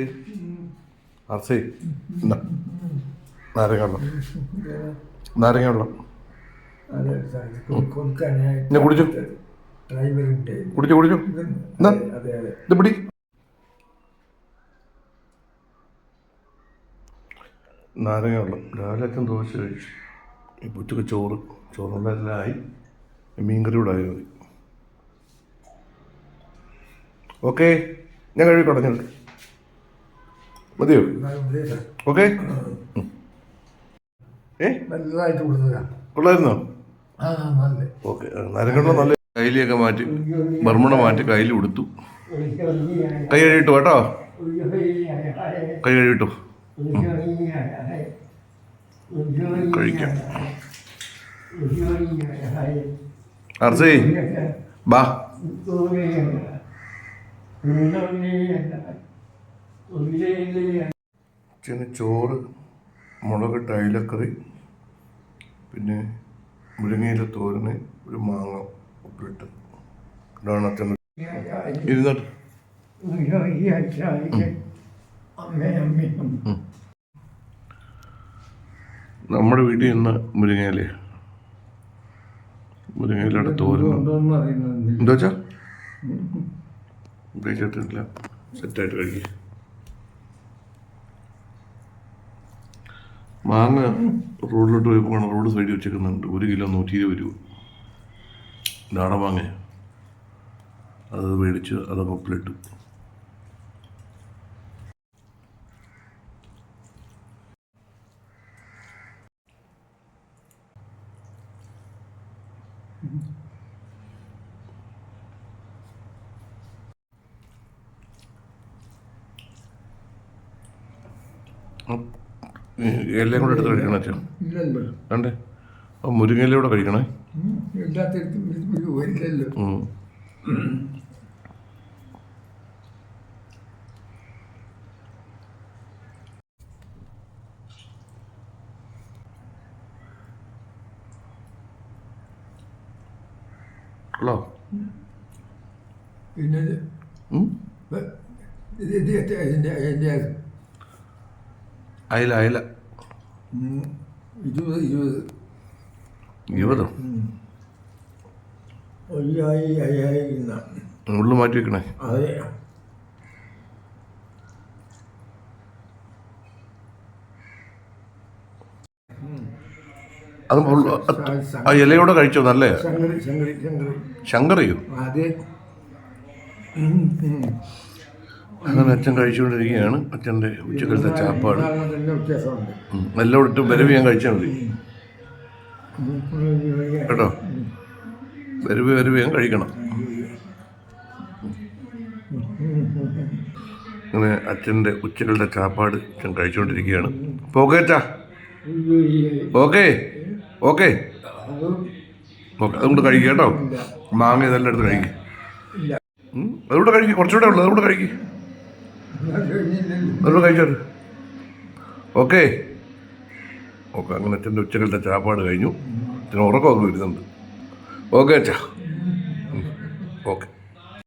ഇന്നാ നാരങ്ങ വെള്ളം നാരങ്ങ വെള്ളം ഞാൻ കുടിച്ചു? കുടിച്ചു കുടിച്ചു? ഇത് പിടി. നാരങ്ങ വെള്ളം രാവിലെ അച്ഛൻ ദോശ കഴിച്ചു. ഇപ്പം ഉച്ചയ്ക്ക് ചോറ് ചോറുള്ളതെല്ലാം ആയി. മീൻകറി കൂടെ ആയി മതി. ഓക്കെ ഞാൻ കഴിക്കോട്ടെ ഞാൻ മതിയോ? ഓക്കെ. കൊള്ളായിരുന്നോ? ഓക്കെ. നാരങ്ങ നല്ല കയ്യിലേക്ക് മാറ്റി ബർമ്മണ മാറ്റി കയ്യിൽ കൊടുത്തു കൈ കഴുകിട്ടു കേട്ടോ? കൈ കഴുകിട്ടു കഴിക്കാം. അർസേ ബാ. അച്ഛന് ചോറ് മുളക് അയിലക്കറി പിന്നെ മുരിങ്ങയില തോരന് ഒരു മാങ്ങ ഉപ്പിട്ട്. ഇതാണ് അച്ഛൻ ഇരുന്നിട്ട്. നമ്മുടെ വീട്ടിൽ ഇന്ന് മുരിങ്ങയില മുരിങ്ങയിലയുടെ തോരൻ. കൊണ്ടുവന്നറിയുന്നുണ്ട് എന്താ വെച്ചാ ഉപയോഗിച്ചിട്ടില്ല. സെറ്റായിട്ട് കഴിക്കുക മാങ്ങ റോഡിലോട്ട് പോയപ്പോൾ കാണാം റോഡ് സൈഡിൽ വെച്ചേക്കുന്നുണ്ട് ഒരു കിലോ നൂറ്റി ഇരുപത് രൂപ. നാടൻ മാങ്ങ. അത് മേടിച്ച് അത് ഉപ്പിലിട്ടു എല്ലാം കൂടെ എടുത്ത് കഴിക്കണം അച്ഛൻ കണ്ടേ ആ മുരിങ്ങയിലൂടെ കഴിക്കണേ ഹലോ പിന്നെ ഇത് ഇത് ഇത് ഇത് ഇതിന്റെ അയല അയല. ഇരുപത് ഉള്ളു മാറ്റി വെക്കണേ. അതെ. ആ ഇലയോടെ കഴിച്ചോ? നല്ലേ? ശങ്കറിയോ? അതെ. അങ്ങനെ അച്ഛൻ കഴിച്ചുകൊണ്ടിരിക്കുകയാണ്. അച്ഛന്റെ ഉച്ചക്കലത്തെ ചാപ്പാട്. നല്ല ഇട്ട് വരവ് ഞാൻ കഴിച്ചാൽ മതി. കേട്ടോ? വരവ് വരവ് ഞാൻ കഴിക്കണം. അങ്ങനെ അച്ഛന്റെ ഉച്ചകളുടെ ചാപ്പാട് അച്ഛൻ കഴിച്ചുകൊണ്ടിരിക്കുകയാണ്. അപ്പോൾ ഓക്കെ അച്ഛാ ഓക്കെ ഓക്കെ ഓക്കെ അതുകൊണ്ട് കഴിക്കുക കേട്ടോ. മാങ്ങ ഇതെല്ലാം എടുത്ത് കഴിക്കുക അതുകൂടെ കഴിക്കുക കുറച്ചുകൂടെ ഉള്ളു. അതുകൂടെ കഴിക്കുക അതുകൂടെ കഴിച്ചോട്ട്. ഓക്കെ. ഓക്കെ അങ്ങനെ അച്ഛന്റെ ഉച്ചകളുടെ ചാപ്പാട് കഴിഞ്ഞു. അച്ഛന് ഉറക്കമൊക്കെ വരുന്നുണ്ട്. ഓക്കെ അച്ഛാ.